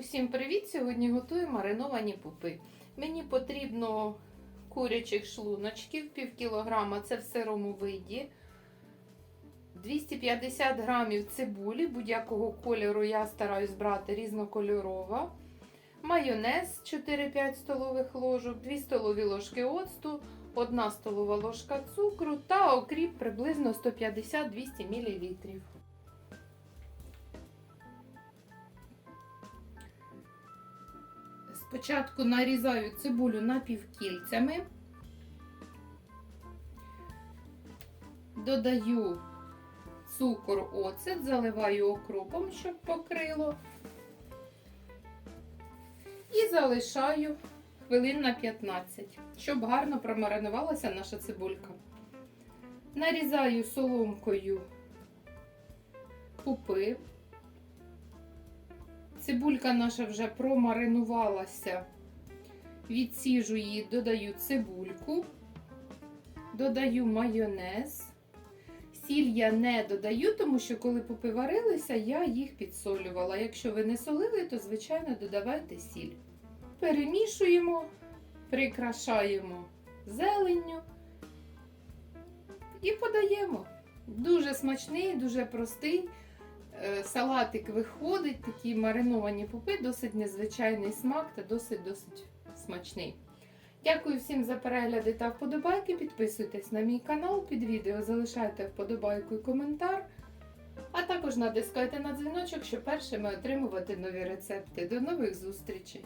Усім привіт! Сьогодні готую мариновані пупи. Мені потрібно курячих шлуночків, пів кілограма, це в сирому виді. 250 грамів цибулі, будь-якого кольору я стараюсь брати різнокольорова. Майонез 4-5 столових ложок, 2 столові ложки оцту, 1 столова ложка цукру та окріп приблизно 150-200 мл. Спочатку нарізаю цибулю напівкільцями, додаю цукор, оцет, заливаю окропом, щоб покрило, і залишаю хвилин на 15, щоб гарно промаринувалася наша цибулька. Нарізаю соломкою пупи. Цибулька наша вже промаринувалася. Відсіжу її, додаю цибульку, додаю майонез. Сіль я не додаю, тому що коли пупи варилися, я їх підсолювала. Якщо ви не солили, то, звичайно, додавайте сіль. Перемішуємо, прикрашаємо зеленню і подаємо. Дуже смачний, дуже простий. Е, Салатик виходить, такі мариновані пупи, досить незвичайний смак та досить-досить смачний. Дякую всім за перегляди та вподобайки. Підписуйтесь на мій канал під відео, залишайте вподобайку і коментар. А також натискайте на дзвіночок, щоб першими отримувати нові рецепти. До нових зустрічей!